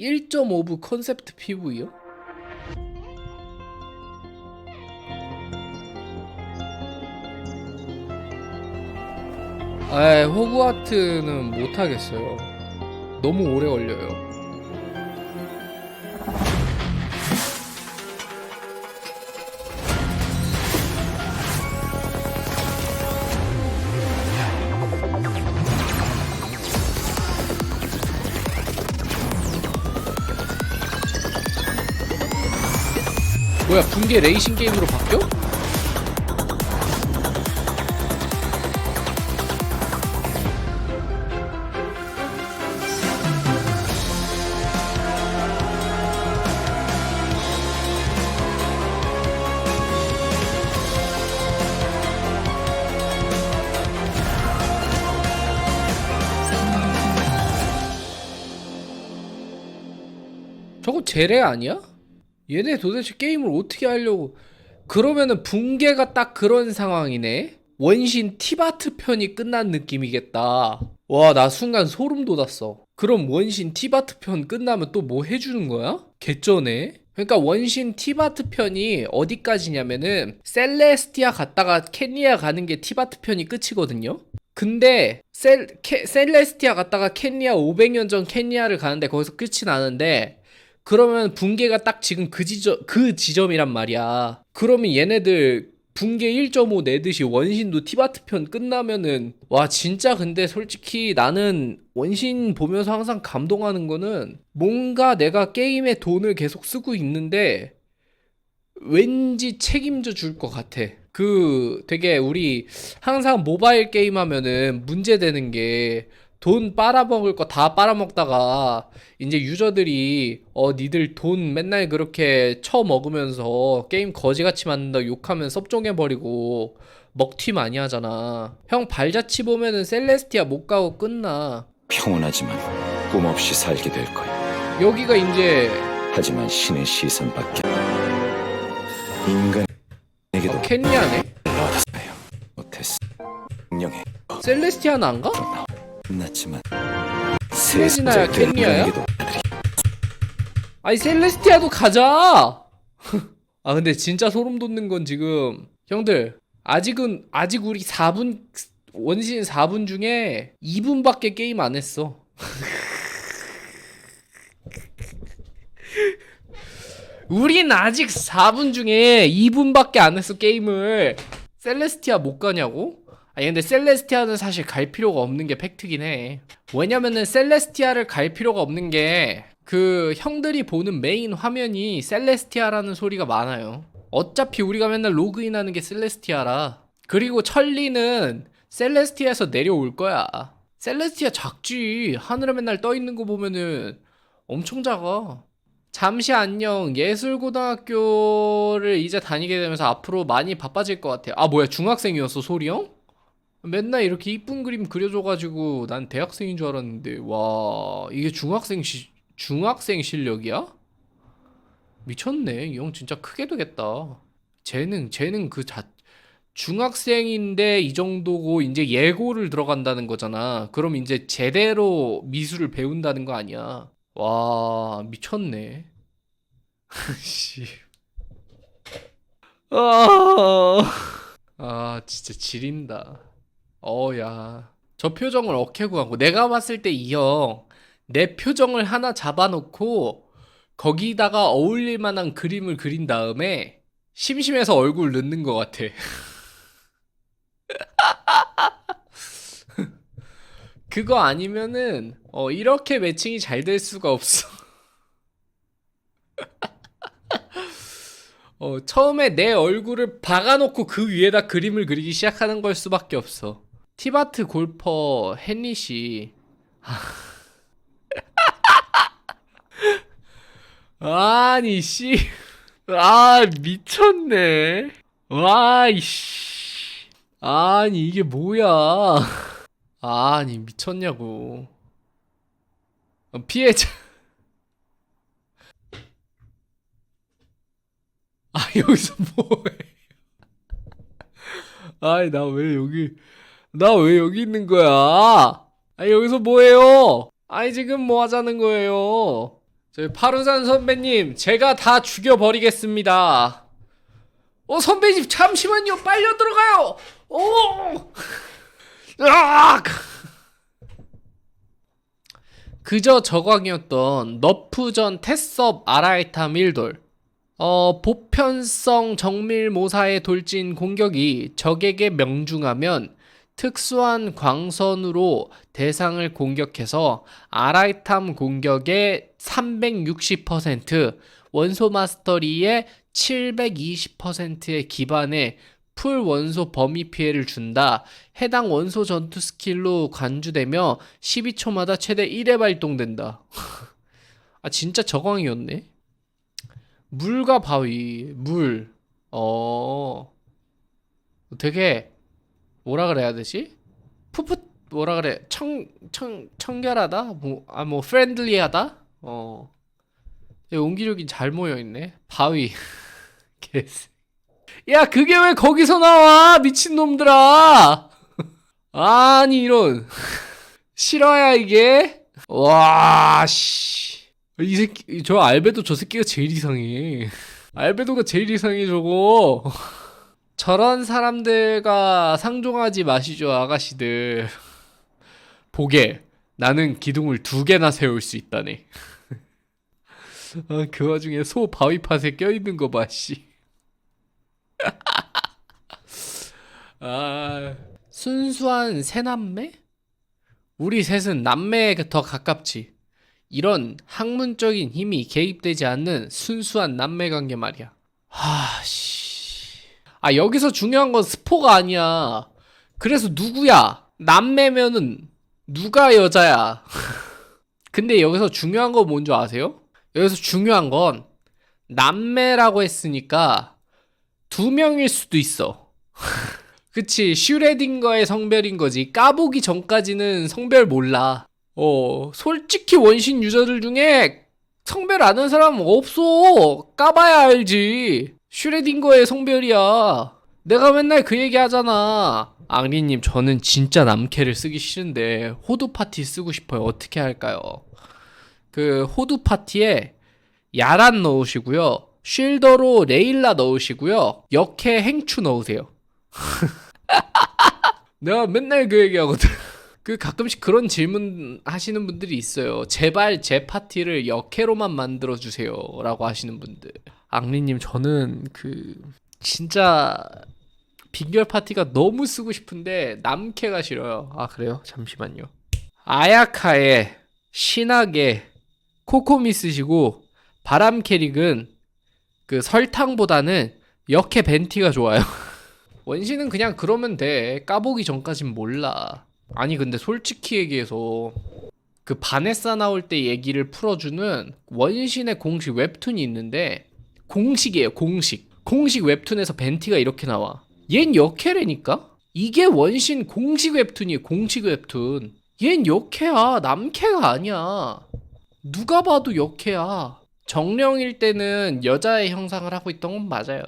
1.5부 컨셉트 PV요? 아, 호그와트는 못 하겠어요. 너무 오래 걸려요. 뭐야, 붕괴 레이싱 게임으로 바뀌어? 저거 제레 아니야? 얘네 도대체 게임을 어떻게 하려고? 그러면은 붕괴가 딱 그런 상황이네? 원신 티바트 편이 끝난 느낌이겠다. 와 나 순간 소름 돋았어. 그럼 원신 티바트 편 끝나면 또 뭐 해주는 거야? 개쩌네? 그러니까 원신 티바트 편이 어디까지냐면은 셀레스티아 갔다가 켄리아 가는 게 티바트 편이 끝이거든요? 근데 셀, 케, 셀레스티아 갔다가 켄리아 500년 전 켄리아를 가는데 거기서 끝이 나는데 그러면 붕괴가 딱 지금 그 지점 그 지점이란 말이야. 그러면 얘네들 붕괴 1.5 내듯이 원신도 티바트 편 끝나면은 와 진짜 근데 솔직히 나는 원신 보면서 항상 감동하는 거는 뭔가 내가 게임에 돈을 계속 쓰고 있는데 왠지 책임져 줄 것 같아. 그 되게 우리 항상 모바일 게임 하면은 문제되는 게 돈 빨아먹을 거 다 빨아먹다가 이제 유저들이 어 니들 돈 맨날 그렇게 처먹으면서 게임 거지같이 만든다 욕하면 섭종해버리고 먹튀 많이 하잖아. 형 발자취 보면은 셀레스티아 못 가고 끝나. 평온하지만 꿈 없이 살게 될 거야. 여기가 이제 하지만 신의 시선 밖에 인간에게도 어? 얻었어요. 못했어. 명예 셀레스티아는 안 가? 끝났지만 켄리아야? 인간에게도 아니 셀레스티아도 가자. 아 근데 진짜 소름 돋는 건 지금 형들 아직은 아직 우리 4분 원신 4분 중에 2분밖에 게임 안 했어. 우린 아직 4분 중에 2분밖에 안 했어 게임을. 셀레스티아 못 가냐고? 아니 근데 셀레스티아는 사실 갈 필요가 없는 게 팩트긴 해. 왜냐면은 셀레스티아를 갈 필요가 없는 게 그 형들이 보는 메인 화면이 셀레스티아라는 소리가 많아요. 어차피 우리가 맨날 로그인하는 게 셀레스티아라. 그리고 천리는 셀레스티아에서 내려올 거야. 셀레스티아 작지. 하늘에 맨날 떠 있는 거 보면은 엄청 작아. 잠시 안녕. 예술고등학교를 이제 다니게 되면서 앞으로 많이 바빠질 것 같아. 아, 뭐야. 중학생이었어, 소리 형? 맨날 이렇게 이쁜 그림 그려줘가지고 난 대학생인 줄 알았는데, 와, 이게 중학생 시, 중학생 실력이야? 미쳤네. 이 형 진짜 크게 되겠다. 쟤는, 쟤는 그 자, 중학생인데 이 정도고 이제 예고를 들어간다는 거잖아. 그럼 이제 제대로 미술을 배운다는 거 아니야. 와, 미쳤네. 씨. 아, 아, 진짜 지린다. 어, 야. 저 표정을 어케고 하고, 내가 봤을 때 이 형, 내 표정을 하나 잡아놓고, 거기다가 어울릴 만한 그림을 그린 다음에, 심심해서 얼굴 넣는 것 같아. 그거 아니면은, 어, 이렇게 매칭이 잘 될 수가 없어. 어, 처음에 내 얼굴을 박아놓고 그 위에다 그림을 그리기 시작하는 걸 수밖에 없어. 티바트 골퍼 헨리 씨. 아니 씨. 아 미쳤네. 와 이씨. 아니 이게 뭐야. 아니 미쳤냐고. 어, 피해자. 아 여기서 뭐해? 아이 나 왜 여기 나 왜 여기 있는 거야? 아 여기서 뭐해요? 아니 지금 뭐 하자는 거예요? 저희 파루산 선배님 제가 다 죽여버리겠습니다 어 선배님 잠시만요 빨려 들어가요 오 으악! 그저 저광이었던 너프전 테스업 아라이탐 1돌 어, 보편성 정밀 모사의 돌진 공격이 적에게 명중하면 특수한 광선으로 대상을 공격해서 아라이탐 공격의 360%, 원소 마스터리의 720%의 기반에 풀 원소 범위 피해를 준다. 해당 원소 전투 스킬로 간주되며 12초마다 최대 1회 발동된다. 아 진짜 저광이었네. 물과 바위, 물. 어. 되게 뭐라 그래야 되지? 푸푸 뭐라 그래? 청, 청, 청결하다? 뭐, 아, 뭐, 프렌들리하다? 어. 야, 온기력이 잘 모여 있네. 바위. 개새. 야, 그게 왜 거기서 나와? 미친놈들아! 아니, 이런. 실화야, 이게? 와, 씨. 이 새끼, 저 알베도 저 새끼가 제일 이상해. 알베도가 제일 이상해, 저거. 저런 사람들과 상종하지 마시죠, 아가씨들. 보게, 나는 기둥을 두 개나 세울 수 있다네. 아, 그 와중에 소 바위팟에 껴있는 거 봐, 씨. 아, 순수한 새남매? 우리 셋은 남매에 더 가깝지. 이런 학문적인 힘이 개입되지 않는 순수한 남매 관계 말이야. 하, 씨. 아, 여기서 중요한 건 스포가 아니야. 그래서 누구야? 남매면은 누가 여자야? 근데 여기서 중요한 건 뭔지 아세요? 여기서 중요한 건 남매라고 했으니까 두 명일 수도 있어. 그치, 슈레딩거의 성별인 거지. 까보기 전까지는 성별 몰라. 어, 솔직히 원신 유저들 중에 성별 아는 사람 없어. 까봐야 알지. 슈레딩거의 성별이야. 내가 맨날 그 얘기 하잖아. 앙리님, 저는 진짜 남캐를 쓰기 싫은데, 호두 파티 쓰고 싶어요. 어떻게 할까요? 그, 호두 파티에 야란 넣으시고요. 쉴더로 레일라 넣으시고요. 역해 행추 넣으세요. 내가 맨날 그 얘기하거든. 그 가끔씩 그런 질문 하시는 분들이 있어요. 제발 제 파티를 역해로만 만들어 주세요라고 하시는 분들. 앙리님 저는 그 진짜 빙결 파티가 너무 쓰고 싶은데 남캐가 싫어요. 아 그래요? 잠시만요. 아야카에 신하게 코코미 쓰시고 바람 캐릭은 그 설탕보다는 역해 벤티가 좋아요. 원신은 그냥 그러면 돼. 까보기 전까진 몰라. 아니 근데 솔직히 얘기해서 그 바네사 나올 때 얘기를 풀어주는 원신의 공식 웹툰이 있는데 공식이에요 공식. 공식 웹툰에서 벤티가 이렇게 나와. 얜 역해래니까? 이게 원신 공식 웹툰이에요 공식 웹툰. 얜 역해야 남캐가 아니야. 누가 봐도 역해야. 정령일 때는 여자의 형상을 하고 있던 건 맞아요